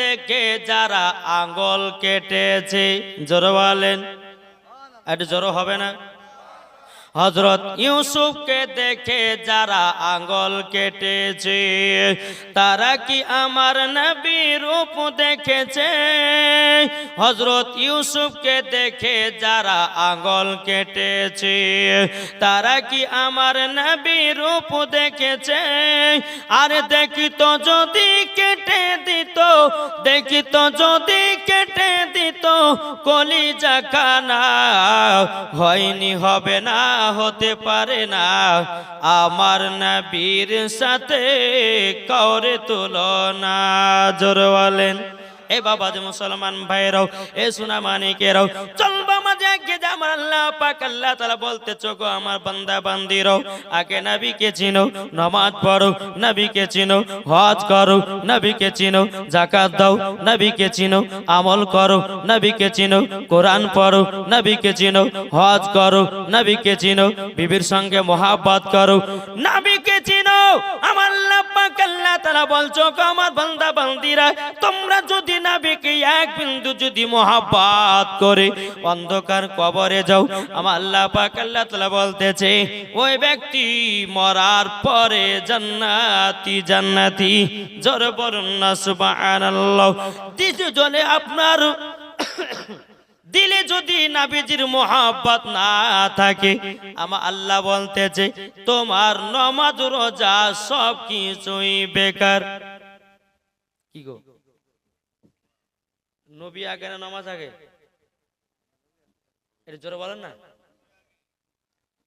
দেখে যারা আঙ্গল কেটেছে, জোর বলেন। এটা জোরো হবে না? হজরত ইউসুফকে দেখে যারা আঙ্গল কেটেছে, তারা কি আমার নবী রূপ দেখেছে। হজরত ইউসুফকে দেখে যারা আঙ্গল কেটেছে, তারা কি আমার নবী রূপ দেখেছে? আর দেখিত যদি কেটে দিত, দেখিত যদি কেটে দিত, কলিজা খানা হয়নি, হবে না, হতে পারে না। আমার নবীর সাথে কাউরে তুলনা জোর বলেন এ বাবা যে মুসলমান ভাইরাও এ সোনা মানিকেরাও, চলবা মাঝে যে আমার আল্লাহ পাক, আল্লাহ তাআলা বলতে চোখো আমার বান্দা বান্দিরাও। আগে নবীকে চিনো, নামাজ পড়ো, নবীকে চিনো, হজ করো, নবীকে চিনো, যাকাত দাও, নবীকে চিনো, আমল করো, নবীকে চিনো, কোরআন পড়ো, নবীকে চিনো, হজ করো, নবীকে চিনো, বিবির সঙ্গে মোহাব্বত করো। নবীকে চিনো, আমার আল্লাহ পাক, আল্লাহ তাআলা বলছো আমার বান্দা বান্দিরা, তোমরা যদি নবীকে এক বিন্দু যদি মোহাব্বত করে, অন্ধকার কবরে যাও। আমার আল্লাহ পাক আল্লাহ তাআলা বলতেছে, ওই ব্যক্তি মরার পরে জান্নাতি জান্নাতি, জোরে না দ্বিতীয় জনে আপনার দিলে যদি নাবিজির না থাকে, আমার আল্লাহ বলতেছে, তোমার নমাজ, রোজা সব কিছুই বেকার। কি গো? নবী আগে না নামাজ আগে? এটা জোরে বলেন না।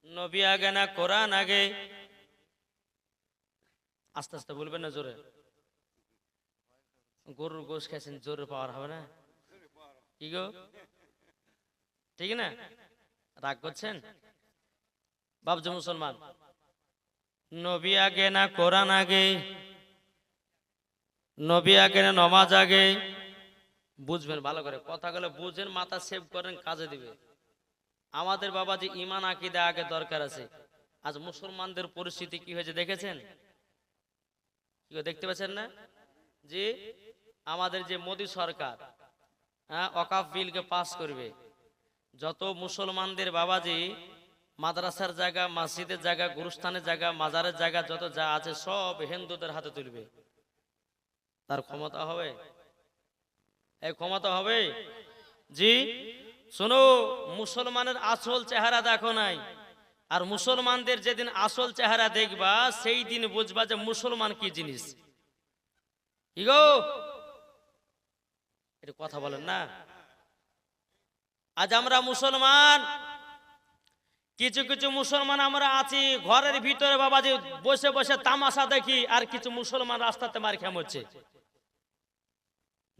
নবী আগে না কোরআন আগে? আস্তে আস্তে বলবেন না জোরে। গরুর গোশ খেয়েছেন জোরে পাওয়ার হবে না? কি গো? ঠিক না? রাগ করছেন? বাবজু মুসলমান, নবী আগে না কোরআন আগে? নবী আগে না নমাজ আগে? বুঝবেন ভালো করে। কথাগুলো বুঝেন, মাথা সেভ করেন, কাজে দিবে। আমাদের বাবা যে ইমান আকিদা আগে দরকার আছে। আজ মুসলমানদের পরিস্থিতি কি হয়েছে দেখেছেন? কি দেখতে পাচ্ছেন না? যে আমাদের যে মোদী সরকার হ্যাঁ অকাফ বিলকে পাস করবে। যত মুসলমানদের বাবাজি মাদ্রাসার জায়গা, মসজিদের জায়গা, গুরুস্থানের জায়গা, মাজারের জায়গা, যত যা আছে সব হিন্দুদের হাতে তুলবে। তার ক্ষমতা হবে? এই ক্ষমতা হবে জি, শোনো, মুসলমানের আসল চেহারা দেখো নাই। আর মুসলমানদের যেদিন আসল চেহারা দেখবা, সেই দিন বুঝবা যে মুসলমান কি জিনিস। কথা বলেন না। আজ আমরা মুসলমান, কিছু কিছু মুসলমান আমরা আছি, ঘরের ভিতরে বাবা যে বসে বসে তামাশা দেখি, আর কিছু মুসলমান রাস্তাতে মার খেম হচ্ছে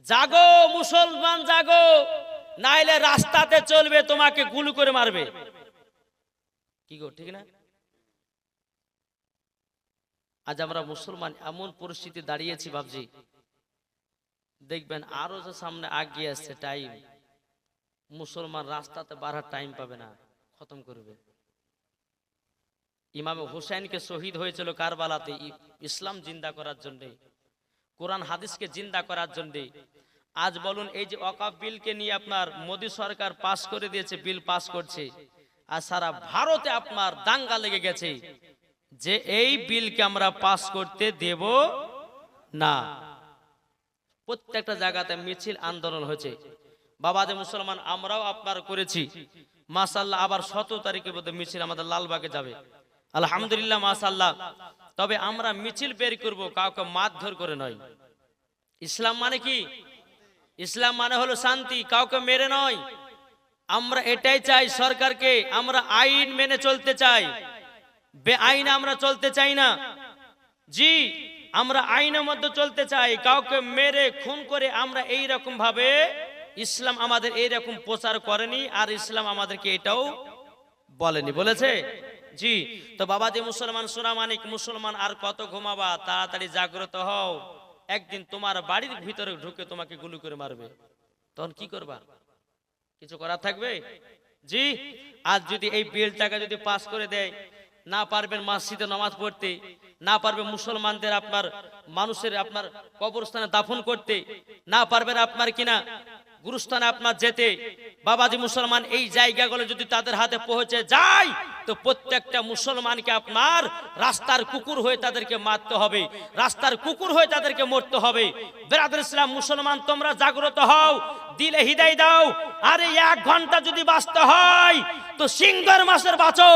জাগো, মুসলমান জাগো, নাইলে রাস্তাতে চলবে, তোমাকে গুলি করে মারবে। কি গো, ঠিক না? আজ আমরা মুসলমান এমন পরিস্থিতি দাঁড়িয়েছি ভাবছি দেখবেন আরও যে সামনে আগিয়ে আসছে টাইম মুসলমান রাস্তাতে বাড়ার টাইম পাবে না, খতম করবে। ইমাম হুসাইনকে শহীদ হয়েছিল কারবালাতে ইসলাম জিন্দা করার জন্যে। কোরআন হাদিসকে জিন্দা করার জন্যে। আজ বলুন, এই যে অকাফ বিলকে নিয়ে আপনার মোদী সরকার পাস করে দিয়েছে, বিল পাস করছে, আর সারা ভারতে আপনার দাঙ্গা লেগে গেছে যে এই বিলকে আমরা পাস করতে দেব না। প্রত্যেকটা জায়গাতে মিছিল আন্দোলন হয়েছে। বাবা, যে মুসলমান, আমরাও আপনার করেছি। মাসাল্লাহ আবার সতেরো তারিখে বোধ মিছিল আমাদের লালবাগে যাবে। আলহামদুলিল্লাহ মাসাল্লাহ তবে আমরা মিছিল বের করব, কাউকে মারধর করে নয়। ইসলাম মানে কি? ইসলাম মানে হলো শান্তি, কাউকে মেরে নয়। আমরা এটাই চাই সরকারকে, আমরা আইন মেনে চলতে চাই। বেআইন আমরা চলতে চাই না। জি, আমরা আইনের মধ্যে চলতে চাই, কাউকে মেরে, খুন করে আমরা এই রকম ভাবে ইসলাম আমাদের এই রকম প্রচার করেনি, আর ইসলাম আমাদেরকে এটাও বলেনি। বলেছে? জি, তো বাবা যে মুসলমান সোনামানিক মুসলমান, আর কত ঘুমাবা, তাড়াতাড়ি জাগ্রত হও। একদিন তোমার বাড়ির ভিতরে ঢুকে তোমাকে গুলি করে মারবে। তখন কি করবা? কিছু করার থাকবে? জি আজ যদি এই বিলটাকে যদি পাস করে দেয়, না পারবেন মসজিদে নামাজ পড়তে, না পারবে মুসলমানদের আপনার মানুষের আপনার কবরস্থানে দাফন করতে, না পারবেন আপনার কিনা গুরুস্থানে আপনার যেতে বাবাজি মুসলমান, এই জায়গাগুলো যদি তাদের হাতে পৌঁছে যায়, তো প্রত্যেকটা মুসলমানকে আপনার রাস্তার কুকুর হয়ে তাদেরকে মারতে হবে, রাস্তার কুকুর হয়ে তাদেরকে মরতে হবে। বেরাদের ইসলাম, মুসলমান, তোমরা জাগ্রত হও, দিলে হৃদয় দাও, আরে এক ঘণ্টা যদি বাঁচতে হয়, তো সিংহর মাসের বাঁচো।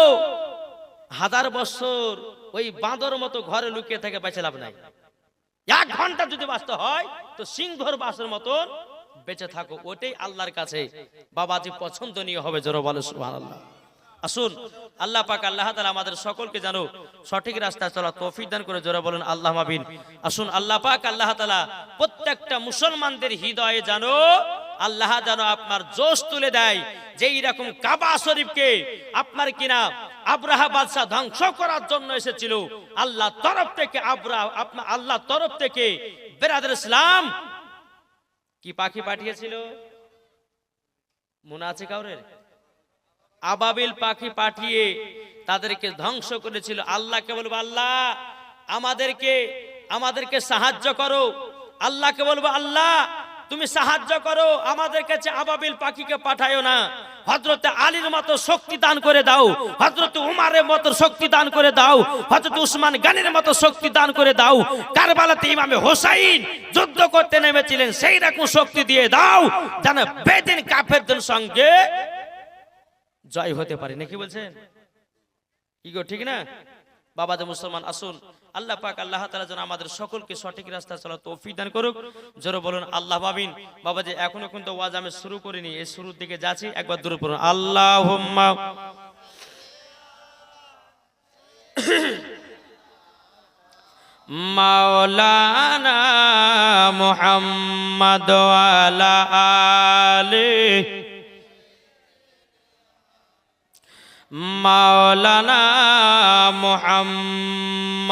হাজার বছর ওই বাঁদর মতো ঘরে লুকিয়ে থেকে বেঁচে লাভ নাই। এক ঘণ্টা যদি বাঁচতে হয়, তো সিংহর বাসের মতন বেঁচে থাকো, ওটাই আল্লাহর কাছে বাবাজি পছন্দনীয় হবে, জোর বলে, সুবহানাল্লাহ। আসুন, আল্লাহ পাক, আল্লাহ তাআলা আমাদের সকলকে জানো সঠিক রাস্তায় চলা তৌফিক দান করে জোরে বলেন, আল্লাহ মাবিন আসুন, আল্লাহ পাক, আল্লাহ তাআলা প্রত্যেকটা মুসলমানদের হৃদয়ে জানো আল্লাহ জানো আপনার জোশ তুলে দেয় যে এইরকম কাবা শরীফকে আপনার কিনা আব্রাহা বাদশাহ ধ্বংস করার জন্য এসেছিল আল্লাহ তরফ থেকে আব্রাহ আপনার আল্লাহ তরফ থেকে বেরাদের ইসলাম কি পাখি পাঠিয়েছিল? মনে আছে কাউরের? আবাবিল পাখি পাঠিয়ে তাদেরকে ধ্বংস করেছিল। আল্লাহকে বলব, আল্লাহ, আমাদেরকে আমাদেরকে সাহায্য করো। আল্লাহকে বলব, আল্লাহ, তুমি সাহায্য করো। আমাদের কাছে আবাবিল পাখিকে পাঠায়ো না। হজরতে আলীর মতো শক্তি দান করে দাও। হজরতে উমারের মতো শক্তি দান করে দাও। হজরত উসমান গানের মতো শক্তি দান করে দাও। কারবালাতে ইমামে হোসাইন যুদ্ধ করতে নেমেছিলেন, সেই রকম শক্তি দিয়ে দাও যেন বেদিন কাফেরদের সঙ্গে জয় হতে পারে। নাকি বলছেন? কি গো, ঠিক না? বাবাদে মুসলমান, আসুন। আল্লাহ পাক আল্লাহ তাআলা যেন আমাদের সকলকে সঠিক রাস্তা চলা তৌফিক দান করুক। জোরে বলুন, আল্লাহ বাবিন বাবা যে এখনও কিন্তু ওয়াজ আমি শুরু করিনি, এই শুরুর দিকে যাচ্ছি, একবার দূরে পড়ুন আল্লাহুম্মা। মাওলানা মুহাম্মদ ওয়ালা মাওলানা মুহাম্মদ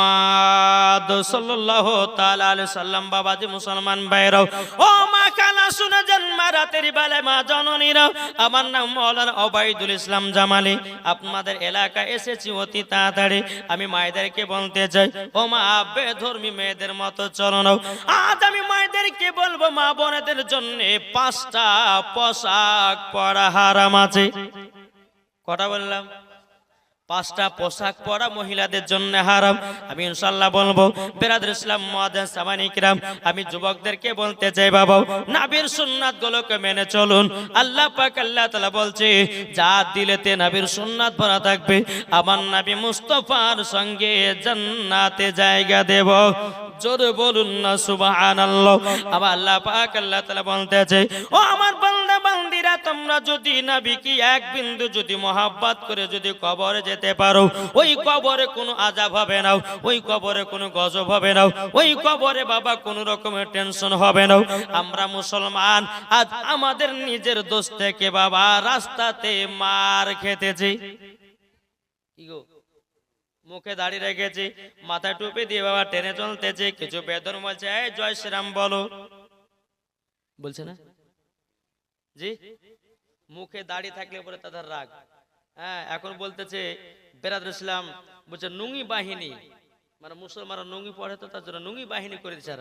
সাল্লাল্লাহু তাআলা আলাইহি সাল্লাম, বাবাজি মুসলমান ভাইরাও ও মা কানা, শুনে জন্মা রাতের বেলায়, মা জননীরা। আমার নাম মাওলানা ওবাইদুল ইসলাম জামালি। আপনাদের এলাকায় এসেছি অতি তাড়াতাড়ি। আমি মায়েদেরকে বলতে চাই, ও মা, বেধর্মী মেয়েদের মতো নাও। আজ আমি মায়েদেরকে বলব, মা বোনেদের জন্য পাঁচটা পোশাক পরা হারাম আছে। কটা বললাম। পাঁচটা পোশাক পরা মহিলাদের জন্য হারাম। আমি ইনশাল্লাহ বলব, বেরাদের ইসলাম, মহাদান সামানিকরাম আমি যুবকদেরকে বলতে চাই বাবা, নাবির সুন্নাত গুলোকে মেনে চলুন। আল্লাহ পাক, আল্লাহ তাআলা বলছে, যা দিলেতে নাবির সুন্নাত ভরা থাকবে। আমার নাবি মুস্তফার সঙ্গে জান্নাতে জায়গা দেব। জোরে বলুন না, সুবহানাল্লাহ। আমার আল্লাহ পাক, আল্লাহ তাআলা বলতেছে, ও আমার বান্দা, বান্দিরা, তোমরা যদি নাবিকে এক বিন্দু যদি মহাব্বত করে যদি কবরে যেতে পারো, ওই কবরে কোনো আজাব হবে না, ওই কবরে কোনো গজব হবে না, ওই কবরে বাবা কোনো রকমের টেনশন হবে না। আমরা মুসলমান, আজ আমাদের নিজের দোষ থেকে বাবা রাস্তাতে মার খেতেছি। কি গো? মুখে দাড়ি রেখেছি, মাথায় টুপি দিয়ে বাবা টেনে চলতেছে, কিছু বেদন বলছে, এই জয় শ্রীরাম, বলো। বলছে না? জি? মুখে দাড়ি থাকলে পরে তাদের রাগ। হ্যাঁ এখন বলতেছে বেরাদুল ইসলাম, বলছে, নুঙ্গি বাহিনী। মানে মুসলমানরা নুঙ্গি পড়ে তো তার জন্য নুঙ্গি বাহিনী করে দিচ্ছে।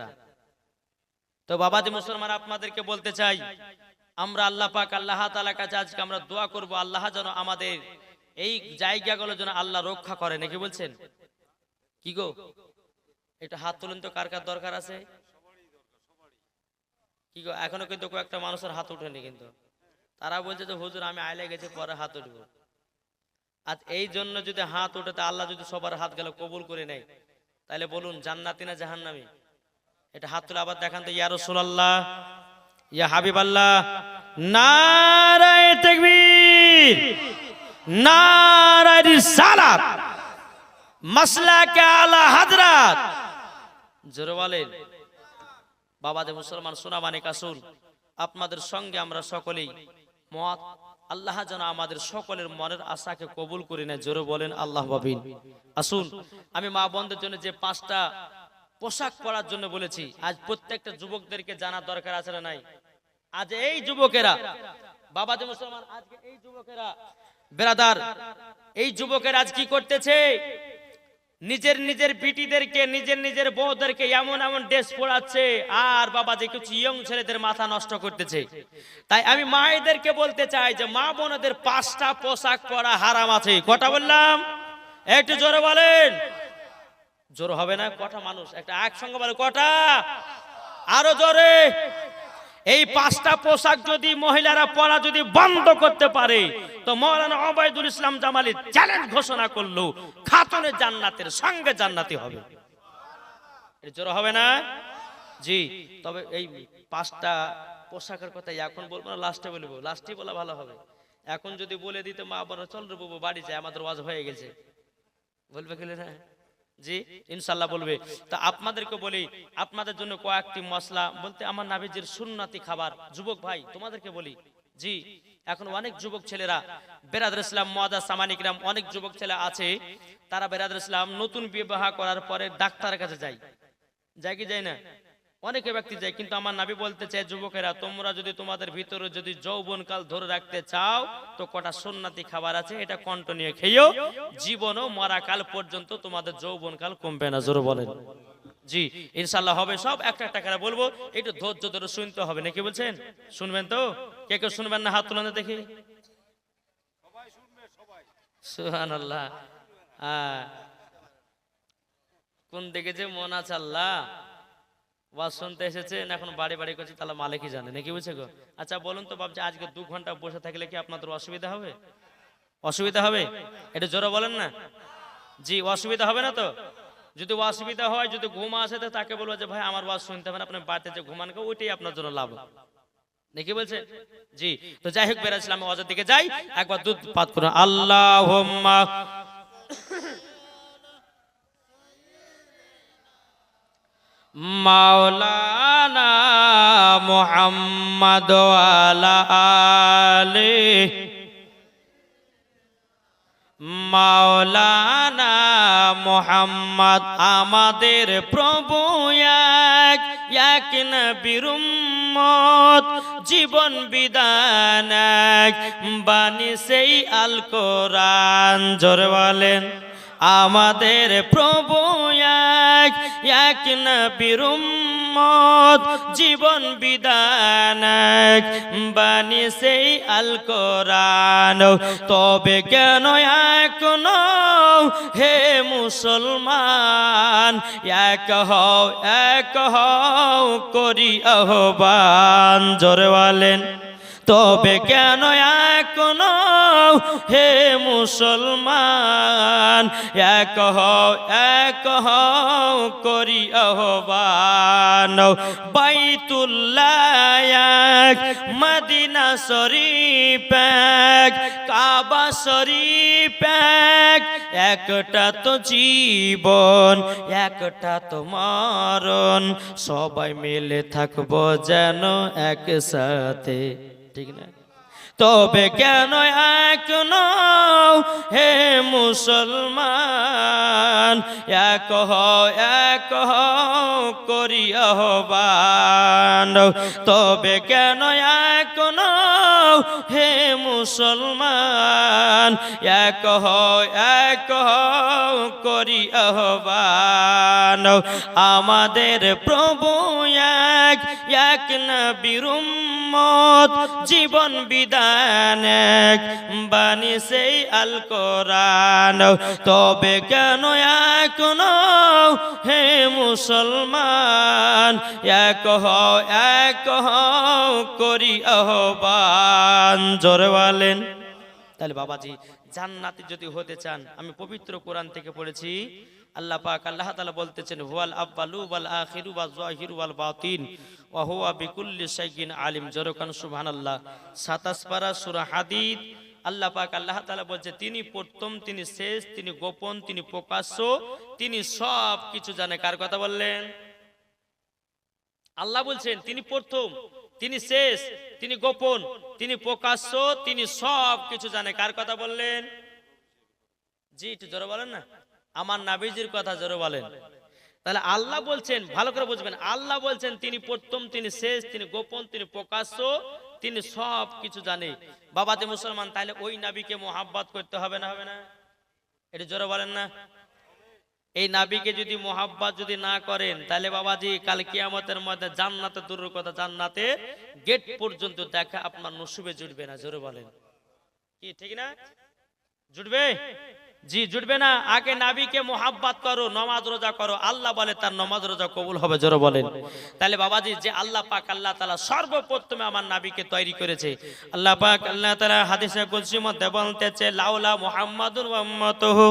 তো বাবাজি মুসলমান আপনাদেরকে বলতে চাই, আমরা আল্লাহ পাক, আল্লাহ তালা কাছে আজকে আমরা দোয়া করব, আল্লাহ যেন আমাদের এই জায়গাগুলো যেন আল্লাহ রক্ষা করে নাকি বলছেন? কি গো? এটা হাত তুলেন তো কার কার দরকার আছে? কি গো, এখনও কিন্তু কয়েকটা মানুষের হাত উঠেনি কিন্তু। তারা বলছে যে, হুজুর, আমি আইলে গেছি, পরে হাত উঠবো। আর এই জন্য যদি হাত উঠে, তা আল্লাহ যদি সবার হাত গেল কবুল করে নেয়, তাহলে বলুন, জান্নাতি না জাহান্নামী? এটা হাত তুলে আবার দেখান তো, ইয়া রাসূলুল্লাহ, ইয়া হাবিবাল্লাহ, নারায়ে তাকবীর। রিসালাত। মাসলাকে আলা হাজরাত। বাবাদে মুসলমান, সোনা মানে কাসুন আপনাদের সঙ্গে আমরা সকলেই মত। আল্লাহ যেন আমাদের সকলের মনের আশাকে কবুল করে নেয়। জোরে বলেন, আল্লাহ বাবিন আসুন, আমি মা বন্ধের জন্য যে পাঁচটা পোশাক পরার জন্য বলেছি, আজ প্রত্যেকটা যুবকদেরকে জানার দরকার আছে না নাই? আজ এই যুবকেরা বাবাজি মুসলমান, আজকে এই যুবকেরা বেরাদার, এই যুবকের আজ কি করতেছে? নিজের নিজের বিটিদেরকে, নিজের নিজের বউদেরকে এমন এমন ড্রেস পড়াচ্ছে আর বাবা যে কিছু ইয়ং ছেলেদের মাথা নষ্ট করতেছে। তাই আমি মায়েদেরকে বলতে চাই যে মা বোনদের পাঁচটা পোশাক পরা হারাম আছে। কটা বললাম? একটু জোরে বলেন। জোর হবে না, কটা মানুষ? একটা একসঙ্গে বলে, কটা? আরও জোরে। এই পাঁচটা পোশাক যদি মহিলারা পরা যদি বন্ধ করতে পারে, তো মৌলানা ওবায়দুল ইসলাম জামালি চ্যালেঞ্জ ঘোষণা করল, খাতনে জান্নাতের সঙ্গে জান্নাতি হবে। জোর হবে না? জি, তবে এই পাঁচটা পোশাকের কথা এখন বলব না লাস্টে বলব। লাস্টে বলা ভালো হবে। এখন যদি বলে দিতে মা বাবা চল রে বাবু, বাড়ি যায় আমাদের ওয়াজ হয়ে গেছে। বলবে গেলে না জি ইনশাল্লাহ বলবে। তা আপনাদেরকে বলি, আপনাদের জন্য কয়েকটি মশলা বলতে আমার নাবিজির সুন্নাতি খাবার। যুবক ভাই, তোমাদেরকে বলি, জি, এখন অনেক যুবক ছেলেরা বেরাদুল ইসলাম মহাদা সামানিকরাম অনেক যুবক ছেলে আছে, তারা বেরাদুল ইসলাম নতুন বিবাহ করার পরে ডাক্তারের কাছে যায়। যায় কি, যায় না? অনেকে ব্যক্তি যায়, কিন্তু আমার নাবি বলতে চাই যুবকেরা, তোমরা যদি তোমাদের ভিতরে যদি যৌবনকাল ধরে রাখতে চাও, তো কটা সন্ন্যাতি খাবার আছে, এটা কণ্ঠ নিয়ে খেয়েও জীবন ও মরাকাল পর্যন্ত তোমাদের যৌবনকাল কমবে না। জোর বলেন। জি ইনশাল্লাহ হবে সব। একটা একটা করে বলব, একটু ধৈর্য ধরে শুনতে হবে। নাকি বলছেন? শুনবেন তো? কে কেউ শুনবেন না হাত তুলানো দেখি? সুহান আল্লাহ কোন দিকে যে মন আছে আল্লাহ? ওয়াজ শুনতে এসেছেন, এখন বাড়ি বাড়ি করছে, তাহলে মালিকই জানে। নাকি বুঝছে গো? আচ্ছা বলুন তো ভাবছি আজকে দু ঘণ্টা বসে থাকলে কি আপনাদের অসুবিধা হবে? অসুবিধা হবে? এটা জোরে বলেন না। জি, অসুবিধা হবে না তো? যদি অসুবিধা হয়, যদি ঘুম আসে, তো তাকে বলব যে, ভাই, আমার ওয়াজ শুনতে হবে আপনি বাড়িতে যে ঘুমান ওইটাই আপনার জন্য লাভ নাকি বলছে? জি, তো যাই হোক বেরাছিলাম ওয়াজের দিকে যাই। একবার দুধ পাত করুন। আল্লাহ মাওলানা মোহাম্মদ আলা। মাওলানা মোহাম্মদ আমাদের প্রভু এক এক নবীর জীবন বিধান এক। বাণী সেই আল কোরআন জোরে বলেন। আমাদের প্রভু এক এক নবীর উম্মত, জীবন বিধান বাণী সেই আল কোরআন তবে কেন এখন হে মুসলমান? এক হও এক হও করি আহ্বান। জোরে বলেন, তবে কেন হে মুসলমান, এক হও এক হও করি আহ্বান। বাইতুল্লাহ মদিনা শরীফ কাবা শরীফ এক। একটা তো জীবন, একটা তো মরণ, সবাই মিলে থাকব যেন একসাথে। ঠিক না? তবে কেন এখন হে মুসলমান? এক এক করি আহ্বান। তবে কেন এখন হে মুসলমান? এক এক করি আহ্বান। আমাদের প্রভু এক এক নবীর উম্মত জীবন বিধান বাণী সেই আল কোরআন তবে কেন এখন হে মুসলমান, এক হও এক হও করি আহ্বান। জোরে বলেন। তাহলে বাবাজি, জান্নাতি যদি হতে চান, আমি পবিত্র কোরআন থেকে পড়েছি। আল্লাহ পাক, আল্লাহ তাআলা বলতেছেন, হুয়াল আব্বালু ওয়াল আখিরু ওয়াল যাহিরু ওয়াল বাতিন ওয়া হুয়া বিকুল্লি শাইইন আলিম। জরকান সুবহানাল্লাহ। 27 পারা সূরা হাদিদ, আল্লাহ পাক, আল্লাহ তাআলা বলছে, তিনি প্রথম, তিনি শেষ, তিনি গোপন, তিনি প্রকাশ্য, তিনি সব কিছু জানে। কার কথা বললেন? আল্লাহ বলছেন, তিনি প্রথম। তিনি শেষ, তিনি গোপন, তিনি প্রকাশ্য, তিনি সব কিছু জানে। কার কথা বললেন? জি, একটু জোরে বলেন না। আমার নাবিজির কথা জোরে বলেন। তাহলে আল্লাহ বলছেন, ভালো করে বুঝবেন, আল্লাহ বলছেন, তিনি প্রথম, তিনি শেষ, তিনি গোপন, তিনি প্রকাশ্য, তিনি সব কিছু জানে। বাবাতে মুসলমান, তাহলে ওই নাবিকে মোহাব্বত করতে হবে না? হবে না। এটা জোরে বলেন না। এই নাবিকে যদি মোহাব্বাত যদি না করেন, তাহলে বাবাজি, কাল কিয়ামতের মধ্যে জান্নাতে, দূরের কথা জান্নাতে, গেট পর্যন্ত দেখা আপনার নসুবে জুটবে না, জোরে বলেন। কি, ঠিক না? জুটবে? জি, জুটবে না। আগে নাবিকে মোহাব্বত করো, নমাজ রোজা করো। আল্লাহ বলে তার নমাজ রোজা কবুল হবে, জোরে বলেন। তাহলে বাবাজি, যে আল্লাহ পাক, আল্লাহ তাআলা সর্বপ্রথমে আমার নাবিকে তৈরি করেছে। আল্লাহ পাক, আল্লাহ তাআলা হাদিসে কুদসি মধ্যে বলতেছে, লাউলা মুহাম্মাদুর ওয়া উম্মতুহু।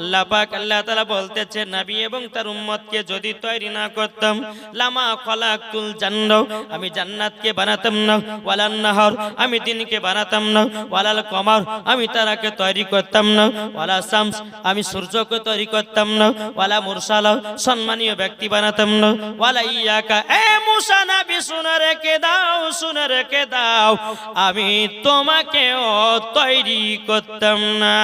আল্লাহ পাক, আল্লাহ তাআলা বলতেছে, নবী এবং তার উম্মতকে যদি তৈরি না করতাম, লামা খলাকতুল জান্ন আমি জান্নাতকে বানাতাম না, ওয়ালান নাহর, আমি দিনকে বানাতাম না, ওয়ালাল কমর, আমি তারাকে তৈরি করতাম না, ওয়ালা শামস আমি সূর্যকে তৈরি করতাম না, ওয়ালা মুরসালা সম্মানীয় ব্যক্তি বানাতাম না, ওয়ালা ইয়াকা, এ মুসা নবী, শুনে রেখে দাও, শুনে রেখে দাও, আমি তোমাকেও তৈরি করতাম না।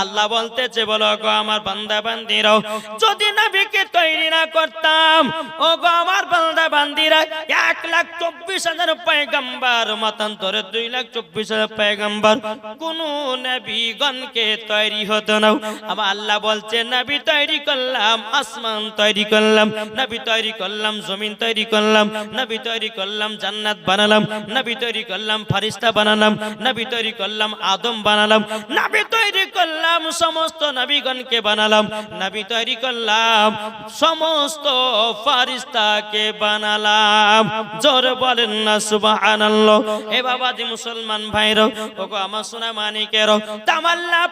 আল্লাহ বলতেছে, বলো গো আমার বান্দা বান্দিরাও যদি নবীকে তৈরি না করতাম, ও গো আমার বান্দা বান্দিরা এক লাখ চব্বিশ হাজার পয়গাম্বার, মতান্তরে দুই লাখ চব্বিশ হাজার পয়গাম্বার, কোন নবীগণকে তৈরি হতো না। আমার আল্লাহ বলছে নবী তৈরি করলাম, আসমান তৈরি করলাম, নবী তৈরি করলাম, জমিন তৈরি করলাম, নবী তৈরি করলাম, জান্নাত বানালাম, নবী তৈরি করলাম ফারিস্তা বানালাম, নবী তৈরি করলাম, আদম বানালাম, নবী তৈরি করলাম, সমস্ত নবীগণকে বানালাম, নবী তৈরি করলাম, সমস্ত ফারিস্তাকে বানালাম। জোর বলেন না এ বাবাজি মুসলমান ভাইরো, ওগো আমার সোনা মানিকেরও তামাল্লা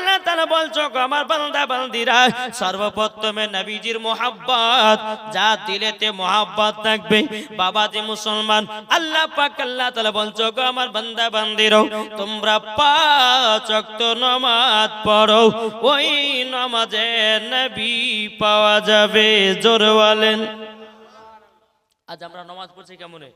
পাকাল্লা তারা বলছো আমার বান্দা বান্দিরা, সর্বপ্রথমে নবীজির মোহাব্বত, যা দিলেতে মোহাব্বত থাকবে। বাবাজি মুসলমান, আল্লাহ পাক আল্লাহ তাআলা বলছো আমার বান্দা তোমরা পড়ো, ওই নামাজে নবী পাওয়া যাবে জোর বলেন আজ আমরা নামাজ পড়ছি কেমনে?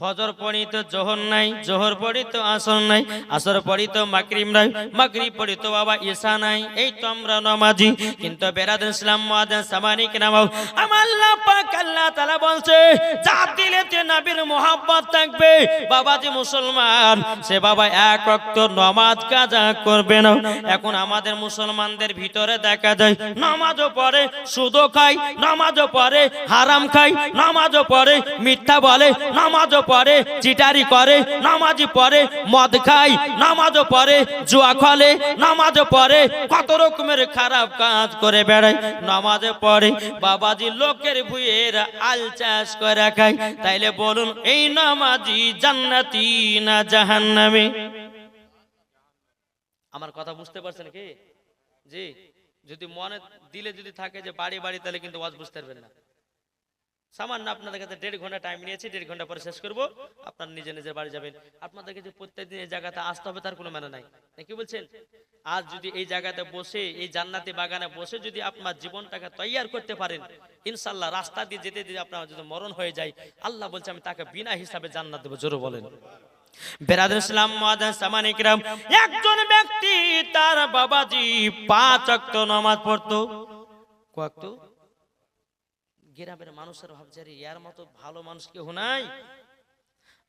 ফজর পড়ি তো জোহর নাই, জোহর পড়ি তো আসর নাই, আসর পড়ি তো মাকরিম নাই মাকরিব পড়ি তো বাবা ঈশা নাই, এই তো আমরা নমাজি। কিন্তু বেরাদ ইসলাম মুআদ্দিন সামানিক নামাও। আমার আল্লাহ পাক আল্লাহ তাআলা বলছে যা দিলেতে নবীর মোহাব্বত থাকবে বাবাজি মুসলমান, সে বাবা এক ওয়াক্ত নামাজ কাজা করবে না। এখন আমাদের মুসলমানদের ভিতরে দেখা যায়, নামাজও পড়ে, সুদও খায়, নামাজও পড়ে, হারাম খায়, নামাজও পড়ে, মিথ্যা বলে, নামাজও পড়ে, চিটারি করে, নামাজি পড়ে, মদ খায় নামাজও পড়ে, জুয়া খলে নামাজও পড়ে, কত রকমের খারাপ কাজ করে বেড়ায়। নামাজে পড়ে, বাবাজি লোকের ভুয়ের আল চাষ করে খায়। তাইলে বলুন, এই নামাজি জান্নাতি না জাহান্নামে? আমার কথা বুঝতে পারছেন কি? জি, যদি মনে দিলে যদি থাকে যে বাড়ি বাড়ি, তাহলে কিন্তু ওয়াজ বুঝতে পারবেন না। সামান্য আপনাদের কাছে দেড় ঘণ্টা টাইম নিয়েছি, দেড় ঘণ্টা পরে শেষ করব। আপনার নিজে নিজের বাড়ি যাবেন। আপনাদেরকে যে প্রত্যেকদিন এই জায়গাতে আসতে হবে, তার কোনো মানে নাই। কি বলছেন? আজ যদি এই জায়গাতে বসে, এই জান্নাতি বাগানে বসে যদি আপনার জীবনটাকে তৈয়ার করতে পারেন ইনশাল্লাহ রাস্তা দিয়ে যেতে যেতে আপনার যদি মরণ হয়ে যায়, আল্লাহ বলছে, আমি তাকে বিনা হিসাবে জান্নাত দেবো। জোরে বলেন। একজন ব্যক্তি তার বাবাজি পাঁচ ওয়াক্ত নামাজ পড়তো। কত গ্রামের মানুষের ভাবছে ইয়ার মতো ভালো মানুষ কেউ নাই।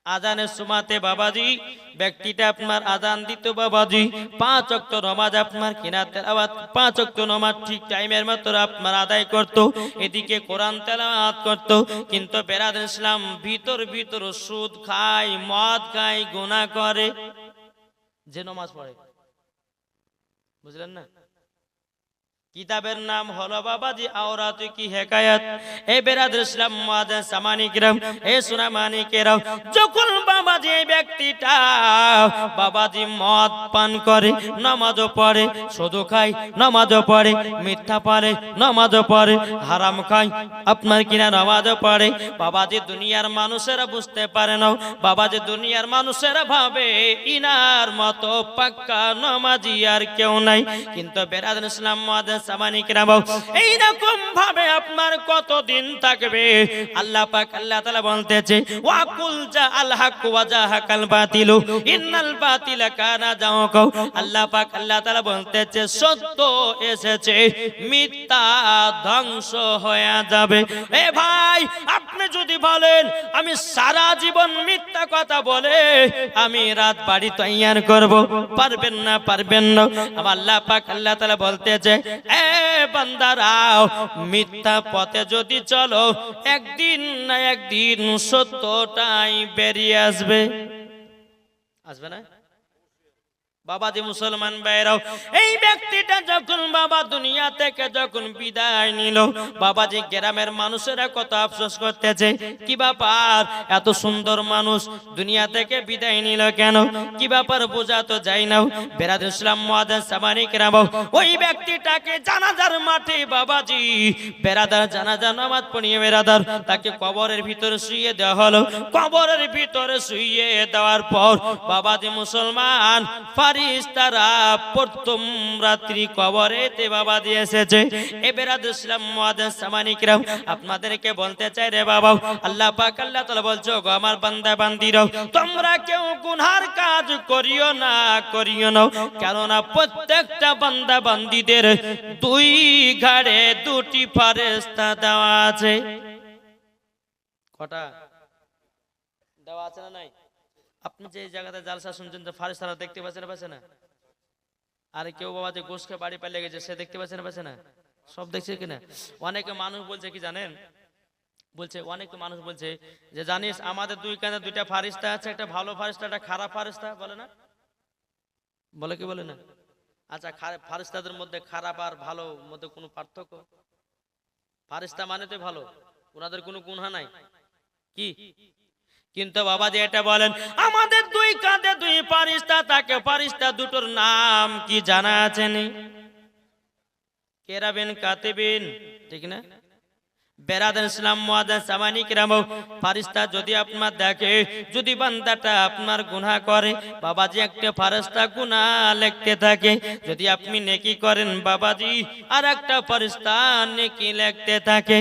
আজানের সুমাতে বাবাজি, ব্যক্তিটা আপনার আজান দিত বাবাজি। পাঁচ অক্ট নমাজ আপনার কিনা তেলাওয়াত, পাঁচ অক্ট নমাজ ঠিক টাইমের মতো আপনার আদায় করত, এদিকে কোরআন তেলাওয়াত করত। কিন্তু বেরাদ ইসলাম ভিতর ভিতর সুদ খায়, মদ খায়, গুনাহ করে। যে নমাজ পড়ে। বুঝলেন না? কিতাবের নাম হলো বাবাজি আওরাত কি হেকায়াত? এ বেরাদ ইসলাম মাদে সামানিকরাম, এ সুনামানিকেরাম, যখন বাবাজি এই ব্যক্তিটা বাবাজি মদ পান করে, নামাজও পড়ে শুধু খায়, নামাজও পড়ে, মিথ্যা পড়ে নামাজও পড়ে, হারাম খায়, আপনার কিনা নামাজও পড়ে। বাবাজি দুনিয়ার মানুষেরা বুঝতে পারে না, বাবাজি দুনিয়ার মানুষেরা ভাবে ইনার মতো পাক্কা নামাজি আর কেউ নাই। কিন্তু বেরাদ ইসলাম মাদে সত্য এসেছে, মিথ্যা ধ্বংস হয়ে যাবে। এ ভাই, আপনি যদি বলেন, আমি সারা জীবন মিথ্যা কথা বলে আমি রাত বাড়ি তৈয়ার করব। পারবেন না পারবেন না। আমার আল্লাহ পাক, আল্লাহ তাআলা বলতেছে এ বান্দারাও মিথ্যা পথে যদি চলো একদিন না একদিন সত্যটাই বেরিয়ে আসবে। আসবে না? বাবাজি মুসলমান ভাইরাও, এই ব্যক্তিটা যখন বাবা দুনিয়া থেকে যখন বিদায় নিল, বাবাজি গ্রামের মানুষেরা কত আফসোস করতেছে, কি ব্যাপার, এত সুন্দর মানুষ দুনিয়া থেকে বিদায় নিল কেন? কি ব্যাপার বোঝা তো যাই না। বেরাদ ইসলাম মহাদাস সামানিক রাম ওই ব্যক্তিটাকে জানাজার মাঠে বাবাজি, বেরাদার জানাজা নামাজ পড়িয়ে বেরাদার, তাকে কবরের ভিতরে শুইয়ে দেওয়া হলো। কবরের ভিতরে শুইয়ে দেওয়ার পর বাবা বাবাজি মুসলমান আপনাদেরকে বলতে চাই রে বাবা, আল্লাহ আল্লাহ তাআলা বলছো গো আমার বান্দা বান্দিরাও তোমরা কেউ গুনহার কাজ করিও না করিও না। কেননা প্রত্যেকটা বান্দা বান্দিদের দুই ঘাড়ে দুটি ফারেস্তা দেওয়া আছে। কটা? দেওয়া আছে না নাই? আপনি যে জায়গাতে জালসা শুনছেন যে ফারেস্তারা দেখতে পাচ্ছেন পাচ্ছে না? আর কেউ বাবা যে গোসকে বাড়ি পালিয়ে গেছে, সে দেখতে পাচ্ছে না পাচ্ছে না? সব দেখছে কিনা? অনেকে মানুষ বলছে কি জানেন? বলছে, অনেক মানুষ বলছে যে, জানিস, আমাদের দুই কানে দুইটা ফারিস্তা আছে, একটা ভালো ফারিস্তা, একটা খারাপ ফারিস্তা। বলে না? বলে কি বলে না? আচ্ছা ফারিস্তাদের মধ্যে খারাপ আর ভালো মধ্যে কোনো পার্থক্য? ফারিস্তা মানে তো ভালো, ওনাদের কোনো গুণহা নাই। কি? কিন্তু বাবা যে এটা বলেন, আমাদের দুই কাঁধে দুই পারিস্তা তাকে পারিস্তা দুটোর নাম কি জানা আছে নি? কেরাবেন, কাতেবেন, ঠিক না? বেরাদান ইসলাম মুআদ্দাস সামানিক রাম ফারিস্তা যদি আপনার দেখে, যদি বান্দাটা আপনার গুনাহ করে, বাবাজি একটা ফারিস্তা গুনাহ লিখতে থাকে, যদি আপনি নেকি করেন বাবাজি আর একটা ফারিস্তা নেকি লিখতে থাকে,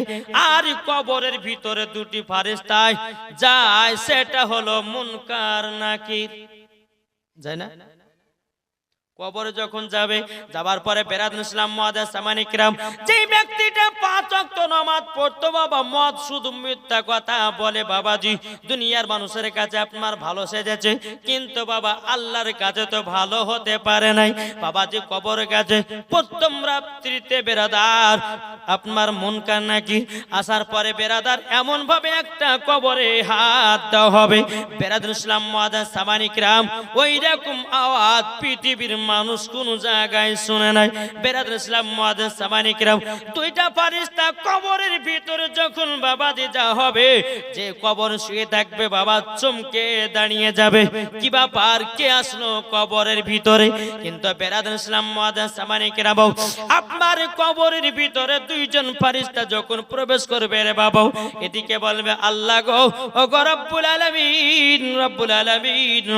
আর কবরের ভিতরে দুটি ফারিস্তায় যায়, সেটা হলো মুনকার নাকির। যায় না? কবরে যখন যাবে, যাবার পরে বেরাদ ইসলাম মহাদাস সামানিকরাম যে ব্যক্তিটা পাঁচ ওয়াক্ত নামাজ পড়তো, বাবা, মদ শুধু মিথ্যা কথা বলে, বাবাজি, দুনিয়ার মানুষের কাছে আপনার ভালো সেজেছে, কিন্তু বাবা, আল্লাহর কাছে তো ভালো হতে পারে নাই। বাবাজি, কবরের কাছে প্রথম রাত্রিতে বেরাদার, আপনার মন কান নাকি আসার পরে বেরাদার এমন ভাবে একটা কবরে হাত দেওয়া হবে। বেরাদ ইসলাম মহাদাস সামানিকরাম ওই রকম আওয়াজ পৃথিবীর মানুষ কোন জায়গায় শুনে নাই। বেরাদ ইসলাম, মহাদাস সামানিকরাম দুইটা ফারিস্তা কবরের ভিতরে যখন বাবা যা হবে, যে কবর শুয়ে থাকবে, বাবা চমকে দাঁড়িয়ে যাবে। কি ব্যাপার? কে আসলো কবরের ভিতরে? কিন্তু বেরাদ ইসলাম, মহাদাস সামানিকরাম আপনার কবরের ভিতরে দুইজন ফারিস্তা যখন প্রবেশ করবে রে বাবা, এদিকে বলবে, আল্লাহ গো ও রব্বুল আলামিন রব্বুল আলামিন,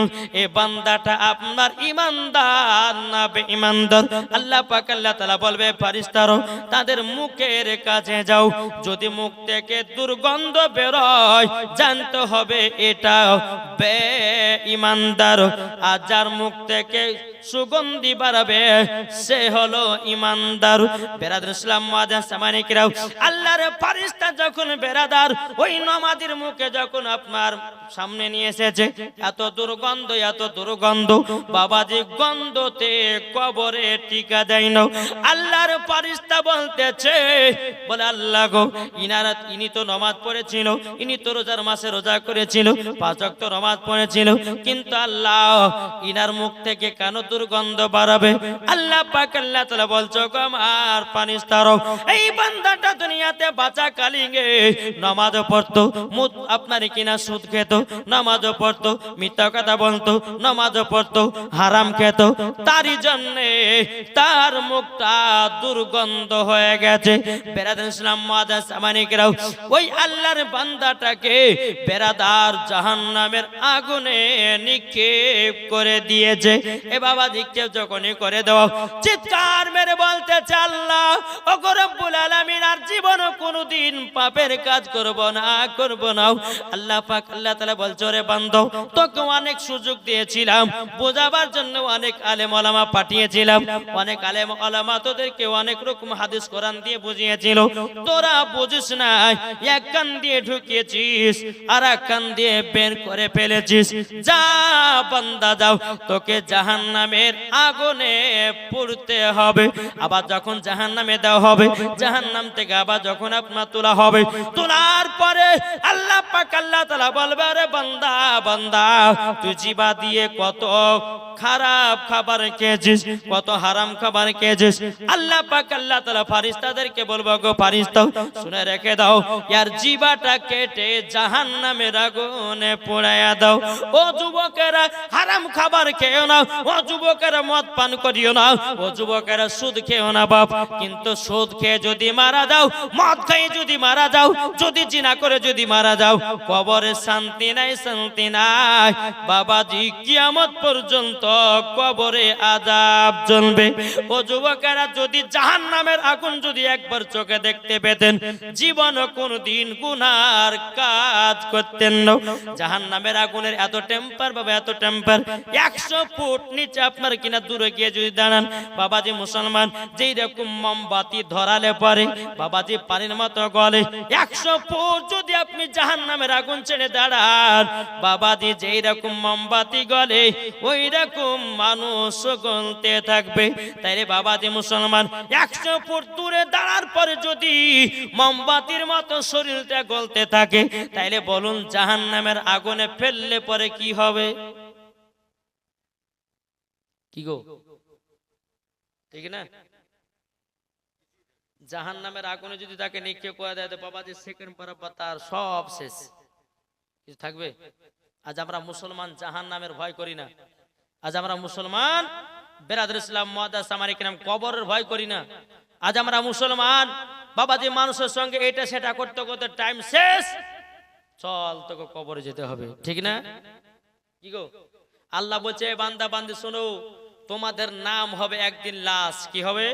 এ বান্দাটা আপনার ইমানদার। বেঈমানদার মুখের কাছে যদি মুখ থেকে দুর্গন্ধ বেরোয়, জানতে হবে এটা বে ইমানদার আর যার মুখ থেকে সুগন্ধি বাড়াবে, সে হলো ইমানদার। মাদার আল্লাহর ফারিস্তা যখন বেরাদার, ওই নমাদির মুখে যখন আপনার সামনে নিয়ে এসেছে, এত দুর্গন্ধ এত দুর্গন্ধ বাবাজি গন্ধতে কবরে টিকা দেয় না। আল্লাহর ফারিস্তা বলতেছে, বলে, আল্লাহ গো, ইনারা, ইনি তো নমাজ পড়েছিল, ইনি তো রোজার মাসে রোজা করেছিল, পাঁচ ওয়াক্ত নমাজ পড়েছিল, কিন্তু আল্লাহ ইনার মুখ থেকে কেন দুর্গন্ধ বাড়াবে? আল্লাহ পাক আল্লাহ তাআলা বলছো গো আমার পানি স্তরও এই বান্দাটা দুনিয়াতে বাঁচা কালিঙ্গে নামাজ পড়তো মুদ আপনার কিনা সুদ খেত, নামাজ পড়তো, মিথ্যা কথা বলতো, নামাজ পড়তো, হারাম খেত তারই জন্য তার মুখটা দুর্গন্ধ হয়ে গেছে। বেরাদার ইসলাম মাদাস আমানিকরাও, ওই আল্লাহর বান্দাটাকে বেরাদার জাহান্নামের আগুনে নিক্ষেপ করে দিয়েছে। এ বাবা, নিক্ষেপ যখনই করে দেওয়া চিৎকার মেরে বলতেছে আল্লাহ কোনোদিন পাপের কাজ করব না করব না। আল্লাহ পাক, আল্লাহ তাআলা বলছো রে বান্দো, তোকে অনেক সুযোগ দিয়েছিলাম। বোঝাবার জন্য অনেক আলেম আলামা পাঠিয়েছিলাম। অনেক আলেম আলামা তোদেরকে অনেক রকম হাদিস কোরআন দিয়ে বুঝিয়েছিল। তোরা বুঝিস না, এক কান দিয়ে ঢুকিয়েছিস, আর এক কান দিয়ে বের করে ফেলেছিস। যা বান্দা যাও, তোকে জাহান নামের আগুনে পড়তে হবে। আবার যখন জাহান্নামে দেওয়া হবে, জাহান্নাম থেকে আবার যখন আপনার তোলা হবে। তোলার পরে আল্লাহ পাক আল্লাহ তালা বলবে, আরে বান্দা বান্দা, তুই জিবা দিয়ে কত খারাপ খাবার খেয়েছিস, কত হারাম খাবার খেয়েছিস? আল্লাহ পাক আল্লাহ তালা ফারিস্তাদেরকে বলব, গো ফারিস্তাও শুনে রেখে দাও, ইয়ার জিবাটা কেটে জাহান নামের আগুনে পোড়াইয়া দাও। ও যুবকেরা, হারাম খাবার খেও না, ও যুবকেরা মদ পান করিও না, ও যুবকেরা সুদ খেও না বাপ, কিন্তু সুদ খেয়ে যদি মারা যাও, মদ খেয়ে যদি মারা যাও, যদি জিনা করে যদি মারা যাও, কবরে শান্তি নাই শান্তি নাই। বাবাজি, কিয়ামত পর্যন্ত কবরে আজাব জ্বলবে। ও যুবকেরা, যদি জাহান নামের আগুন যদি একবার চোখে দেখতে পেতেন জীবন কোনদিন গুনার কাজ করতেন না। জাহান নামের আগুনের এত টেম্পার বাবা, এত টেম্পার একশো ফুট নিচে আপনার কিনা দূরে গিয়ে যদি দাঁড়ান, বাবাজি মুসলমান, যেই রকম মোমবাতি ধরালে পরে, বাবাজি পানির মতো গলে। একশো ফুট যদি আপনি জাহান নামের আগুন ছেড়ে দাঁড়ান, বাবাজি যেই রকম মোমবাতি গলে, ওই রকম মানুষ গলতে থাকবে। তাই রে বাবাজি মুসলমান, একশো ফুট দূরে দাঁড়ার পরে যদি মোমবাতির মতো শরীরটা গলতে থাকে, তাইলে বলুন জাহান নামের আগুনে ফেললে পরে কি হবে? কি গো? ঠিক না? জাহান নামের আগুনে যদি তাকে নিক্ষেপ করে দেয়, তো বাবাজি সেকেন্ড পর তার সব শেষ। কিছু থাকবে? আজ আমরা মুসলমান জাহান নামের ভয় করি না। আজ আমরা মুসলমান বেরাদুল ইসলাম, মহাদাস আমার নাম, কবরের ভয় করি না। আজ আমরা মুসলমান, বাবাজি মানুষের সঙ্গে এটা সেটা করতে করতে টাইম শেষ। চল তোকে কবরে যেতে হবে, ঠিক না? কি গো? আল্লাহ বলছে বান্দা, বান্দি, শোনো, তোমাদের নাম হবে একদিন লাশ। কি হবে?